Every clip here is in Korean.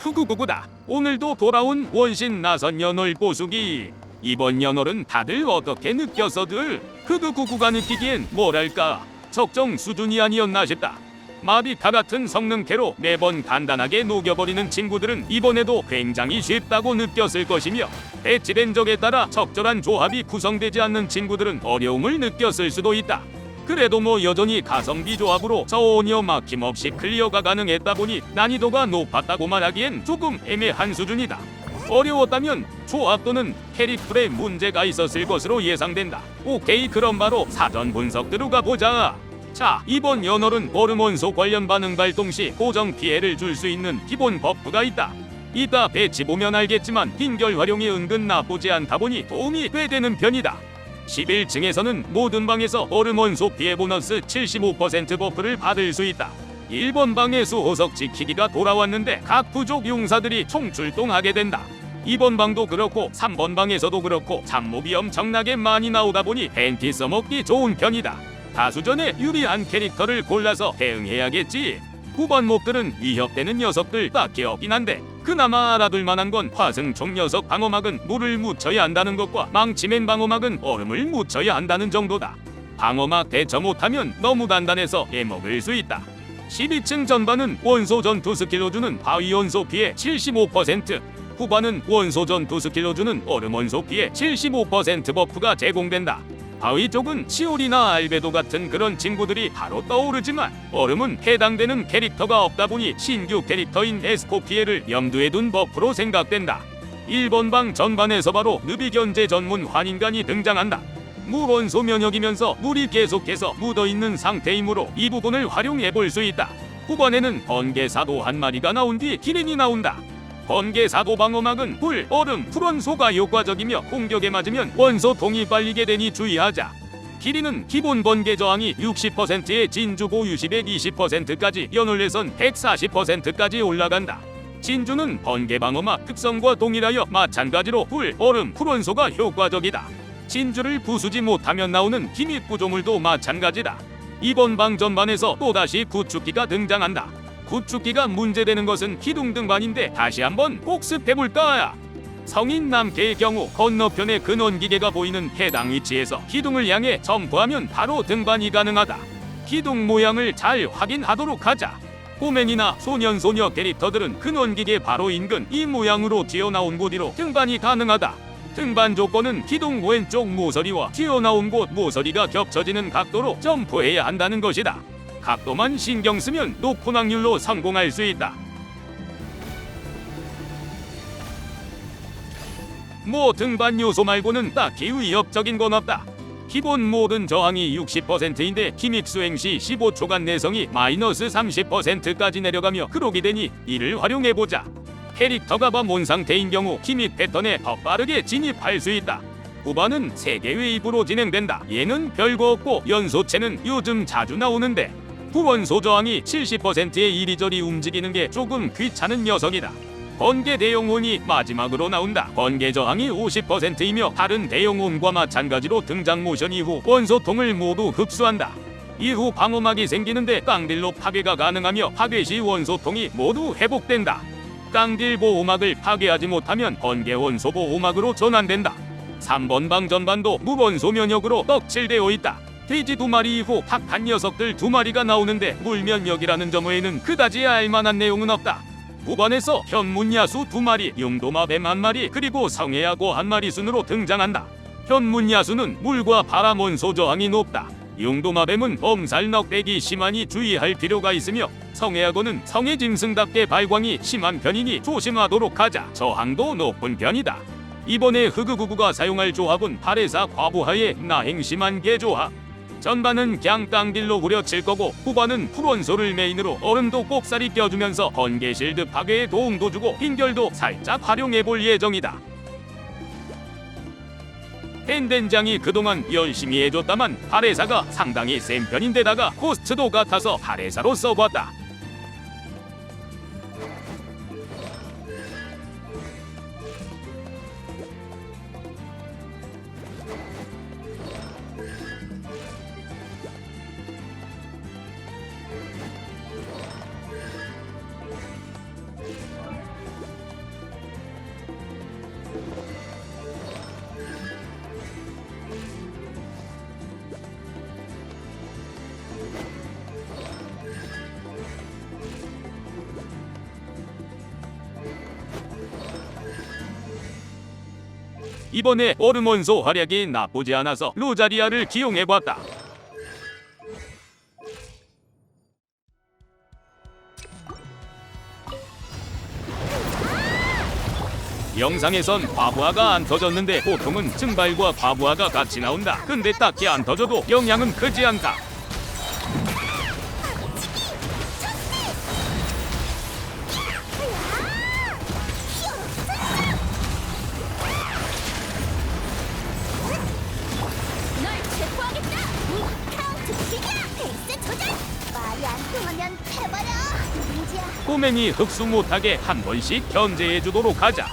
후구구구다. 오늘도 돌아온 원신 나선 연월 보수기. 이번 연월은 다들 어떻게 느꼈어들? 후구구구가 느끼기엔 뭐랄까 적정 수준이 아니었나 싶다. 마비카 같은 성능캐로 매번 간단하게 녹여버리는 친구들은 이번에도 굉장히 쉽다고 느꼈을 것이며 배치된 적에 따라 적절한 조합이 구성되지 않는 친구들은 어려움을 느꼈을 수도 있다. 그래도 뭐 여전히 가성비 조합으로 전혀 막힘없이 클리어가 가능했다 보니 난이도가 높았다고 말하기엔 조금 애매한 수준이다. 어려웠다면 조합 또는 캐릭터에 문제가 있었을 것으로 예상된다. 오케이 그럼 바로 사전 분석 들어가 보자. 자 이번 연월은 호르몬소 관련 반응 발동 시 고정 피해를 줄 수 있는 기본 버프가 있다. 이따 배치 보면 알겠지만 빈결 활용이 은근 나쁘지 않다 보니 도움이 꽤 되는 편이다. 11층에서는 모든 방에서 호르몬소 피해 보너스 75% 버프를 받을 수 있다. 1번 방의 수호석 지키기가 돌아왔는데 각 부족 용사들이 총출동하게 된다. 2번 방도 그렇고 3번 방에서도 그렇고 잡몹이 엄청나게 많이 나오다 보니 팬티 써먹기 좋은 편이다. 다수전에 유리한 캐릭터를 골라서 대응해야겠지. 9번 몹들은 위협되는 녀석들 딱히 없긴 한데 그나마 알아둘 만한 건 화승총 녀석 방어막은 물을 묻혀야 한다는 것과 망치맨 방어막은 얼음을 묻혀야 한다는 정도다. 방어막 대처 못하면 너무 단단해서 애먹을 수 있다. 12층 전반은 원소 전투 스킬로 주는 바위 원소 피해 75%, 후반은 원소 전투 스킬로 주는 얼음 원소 피해 75% 버프가 제공된다. 바위 쪽은 치올이나 알베도 같은 그런 친구들이 바로 떠오르지만 얼음은 해당되는 캐릭터가 없다 보니 신규 캐릭터인 에스코 피해를 염두에 둔 버프로 생각된다. 1번 방 전반에서 바로 느비 견제 전문 환인간이 등장한다. 무원소 면역이면서 물이 계속해서 묻어있는 상태이므로 이 부분을 활용해 볼 수 있다. 후반에는 번개사도 한 마리가 나온 뒤 기린이 나온다. 번개사도 방어막은 불, 얼음, 풀원소가 효과적이며 공격에 맞으면 원소 동이 빨리게 되니 주의하자. 기린은 기본 번개 저항이 60%에 진주 보유 시 120%까지 연월에선 140%까지 올라간다. 진주는 번개 방어막 특성과 동일하여 마찬가지로 불, 얼음, 풀원소가 효과적이다. 진주를 부수지 못하면 나오는 기믹 구조물도 마찬가지다. 이번 방 전반에서 또다시 구축기가 등장한다. 구축기가 문제되는 것은 기둥 등반인데 다시 한번 복습해볼까? 성인 남캐의 경우 건너편에 근원기계가 보이는 해당 위치에서 기둥을 향해 점프하면 바로 등반이 가능하다. 기둥 모양을 잘 확인하도록 하자. 꼬맹이나 소년소녀 캐릭터들은 근원기계 바로 인근 이 모양으로 튀어나온 곳 위로 등반이 가능하다. 등반 조건은 기둥 왼쪽 모서리와 튀어나온 곳 모서리가 겹쳐지는 각도로 점프해야 한다는 것이다. 각도만 신경 쓰면 높은 확률로 성공할 수 있다. 뭐 등반 요소 말고는 딱히 위협적인 건 없다. 기본 모든 저항이 60%인데 기믹 수행 시 15초간 내성이 마이너스 30%까지 내려가며 그러기 되니 이를 활용해 보자. 캐릭터가 범온 상태인 경우 기믹 패턴에 더 빠르게 진입할 수 있다. 후반은 세개 웨이브로 진행된다. 얘는 별거 없고 연소체는 요즘 자주 나오는데 후원소 저항이 70%의 이리저리 움직이는 게 조금 귀찮은 녀석이다. 번개 대용혼이 마지막으로 나온다. 번개 저항이 50%이며 다른 대용혼과 마찬가지로 등장 모션 이후 원소통을 모두 흡수한다. 이후 방어막이 생기는데 깡딜로 파괴가 가능하며 파괴 시 원소통이 모두 회복된다. 깡딜 보호막을 파괴하지 못하면 번개 원소 보호막으로 전환된다. 3번 방 전반도 무번소 면역으로 떡칠되어 있다. 돼지 두 마리 이후 박한 녀석들 두 마리가 나오는데 물면역이라는 점 외에는 그다지 알만한 내용은 없다. 후반에서 현문야수 두 마리, 용도마뱀 한 마리, 그리고 성해야고 한 마리 순으로 등장한다. 현문야수는 물과 바람 원소 저항이 높다. 용도마뱀은 엄살 넉대기 심하니 주의할 필요가 있으며 성해야고는 성의 짐승답게 발광이 심한 편이니 조심하도록 하자. 저항도 높은 편이다. 이번에 흑우구구가 사용할 조합은 파레사 과부하의 나행 심한 개조합. 전반은 그냥 땅딜로 후려칠 거고 후반은 풀원소를 메인으로 얼음도 꼭살이 껴주면서 번개 실드 파괴에 도움도 주고 빈결도 살짝 활용해 볼 예정이다. 헨덴장이 그동안 열심히 해줬다만 파레사가 상당히 센 편인데다가 코스트도 같아서 파레사로 써봤다. 이번에 원소 활약이 나쁘지 않아서 로자리아를 기용해봤다. 영상에선 과부하가 안 터졌는데 보통은 증발과 과부하가 같이 나온다. 근데 딱히 안 터져도 영향은 크지 않다. 꼬맹이 흡수 못하게 한 번씩 견제해 주도록 하자.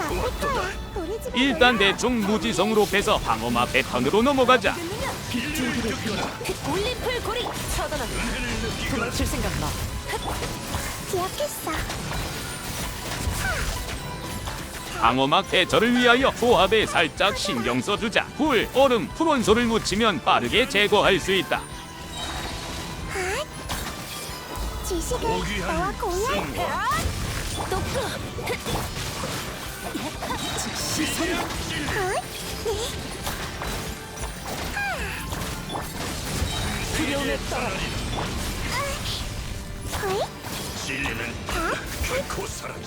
안될 거야. 우리 집에 일단. 대충 무지성으로 빼서 방어마 패턴으로 넘어가자. 올림플 고리! 처단한다. 도망칠 생각 마. 기억했어. 방어막 대처를 위하여 조합에 살짝 신경 써주자. 불, 얼음, 풀원소를 묻히면 빠르게 제거할 수 있다. 지식을 너와 공유할 똑똑! 즉시 선 두려움에 떨어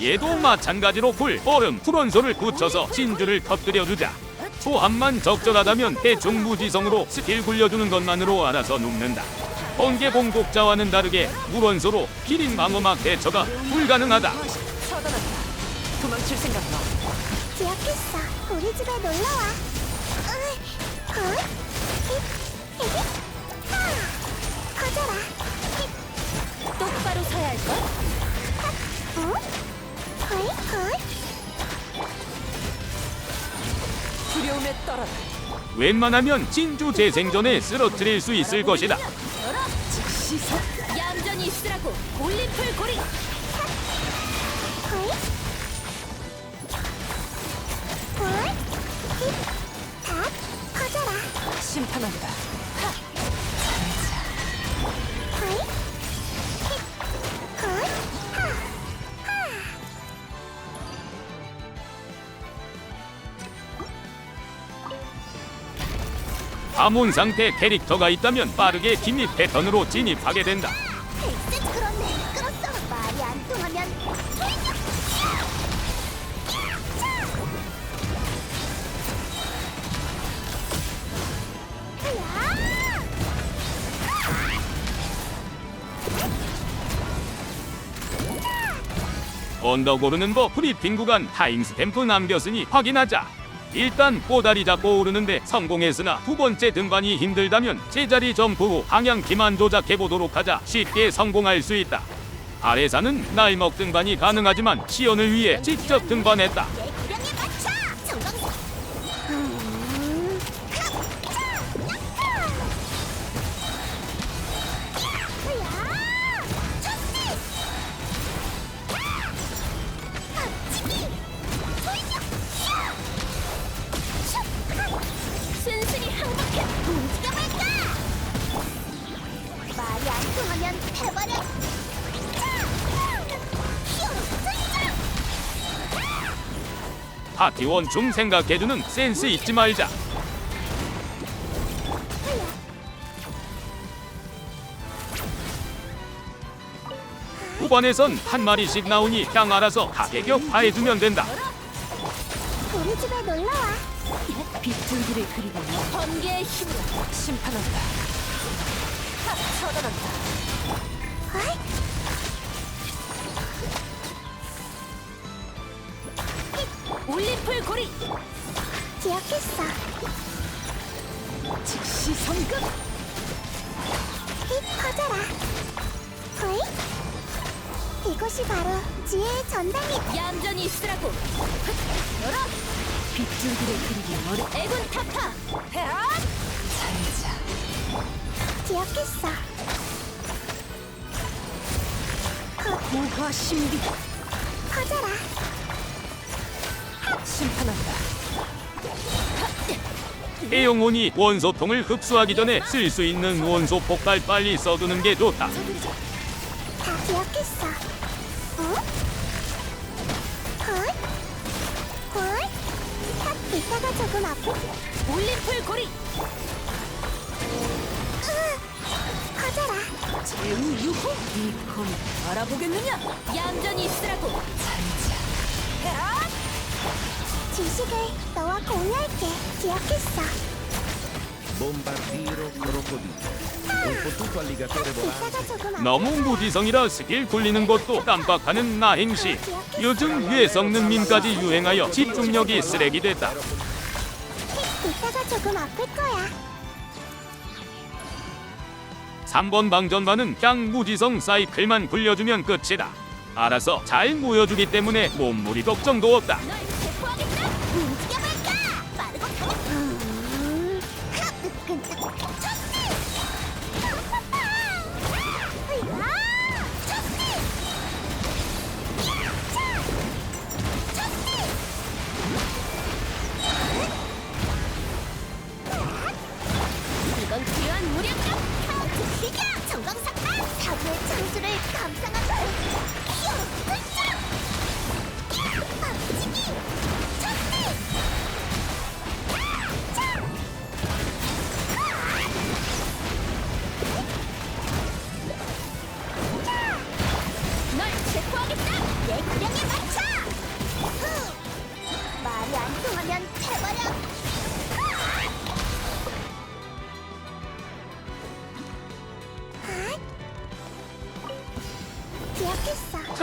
얘도 마찬가지로 불, 얼음, 풀원소를 붙여서 진주를 터뜨려주자. 조합만 적절하다면 대충 무지성으로 스킬 굴려주는 것만으로 알아서 눕는다. 번개 공독자와는 다르게 물원소로 기린 방어막 대처가 불가능하다. 도망칠 생각 마. 기억했어. 우리 집에 놀러 와. 어? 어? 히, 히히. 하. 커져라. 히. 똑바로 서야 할 걸. 어? 헐, 헐. 두려움에 떨어라. 웬만하면 진주 재생전에 쓰러뜨릴 수 있을 것이다. 즉시 서. 얌전히 있으라고. 올림플 고리. 헐. 헐. 히. 다. 커져라. 심판한다. 암온 상태 캐릭터가 있다면 빠르게 기믹 패턴으로 진입하게 된다. 언덕 오르는 법 프리핑 구간 타임 스탬프 남겼으니 확인하자. 일단 꼬다리 잡고 오르는데 성공했으나 두 번째 등반이 힘들다면 제자리 점프 후 방향키만 조작해 보도록 하자 쉽게 성공할 수 있다. 아래사는 날먹 등반이 가능하지만 시연을 위해 직접 등반했다. 파티원 중 생각해주는 센스 잊지 말자. 후반에선 한 마리씩 나오니 그냥 알아서 가격화해주면 된다. 우리 집에 놀러와 빗줄기를 그리고 번개의 힘으로 심판한다. 하, 처단한다 어이? 올림플 고리. 기억했어. 즉시 성급. 힙 퍼져라. 호이. 이곳이 바로 지혜의 전당이. 얌전히 있으라고. 열어. 빗줄기를 그리기 어려. 애군 타파. 살자. 기억했어. 고화 신비. 퍼져라 심판한다. 해영온이 원소통을 흡수하기 전에 쓸 수 있는 원소 폭발 빨리 써두는 게 좋다. 서두르자. 다 기억했어. 어? 헐? 헐? 딱 이따가 조금 아프. 올림플 고리. 으, 커져라. 제우 유호. 이 검을 알아보겠느냐? 얌전히 있으라고. 잘자. 지식을 너와 공유할게. 기억했어. Bombardiro crocodilo. Un fottuto alligatore volante. 이따가 조금 아프. 너무 무지성이라 스킬 굴리는 것도 깜빡하는 나행시. 요즘 뇌성능 밈까지 유행하여 집중력이 쓰레기 됐다. 이따가 조금 아플 거야. 3번 방전반은 그냥 무지성 사이클만 굴려주면 끝이다. 알아서 잘 모여주기 때문에 몸무리 걱정도 없다. 널 체포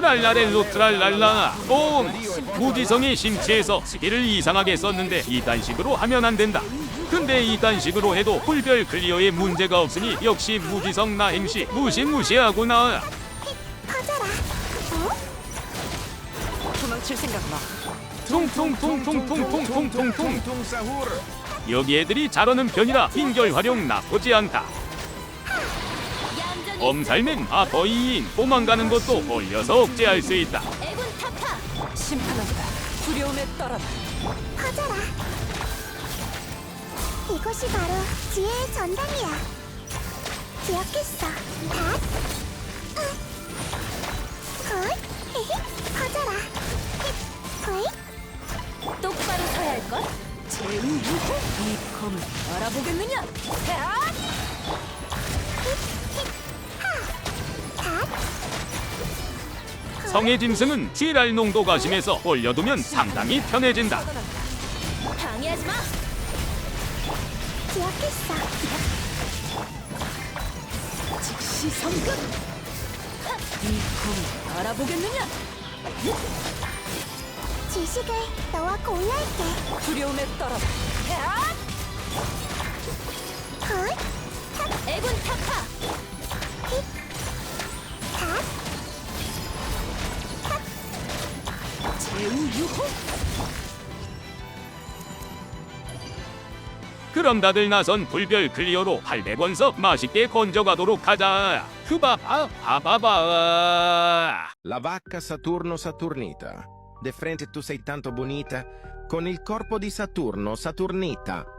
랄라렐로 트랄랄라 뽕 무지성이 심취해서 스킬을 이상하게 썼는데 이딴 식으로 하면 안 된다 근데 이딴 식으로 해도 풀별 클리어에 문제가 없으니 역시 무지성 나행시 무시무시하구나 커져라. 어? 도망칠 생각 마. sahur. 여기 애들이 잘하는 편이라 빈결 활용 나쁘지 않다 엄살맨 아버이인 도망가는 것도 올려서 억제할 수 있다 애군 타파. 심판한다. 두려움에 떨어라. 커져라. 이곳이 바로 지혜의 전당이야. 기억했어. 닷. 헤헤. 커져라. 힙. 헐. 똑바로 서야 할 걸. 제우 유호. 이 검을 알아보겠느냐? 야! 닷. 성의 짐승은 지랄 농도가 심해서 올려두면 상당히 편해진다 방해하지 마. 기억했어. 즉시 성급. 이 검을 알아보겠느냐? 지식을 너와 공유할게. 두려움에 떨어라. 야! 헐. 애군 타파. 유호. 그럼 다들 나선 불별 클리어로 800원석 맛있게 건져가도록 하자 흐바바 바바바 La vacca Saturno Saturnita. De frente tu sei tanto bonita. Con il corpo di Saturno Saturnita.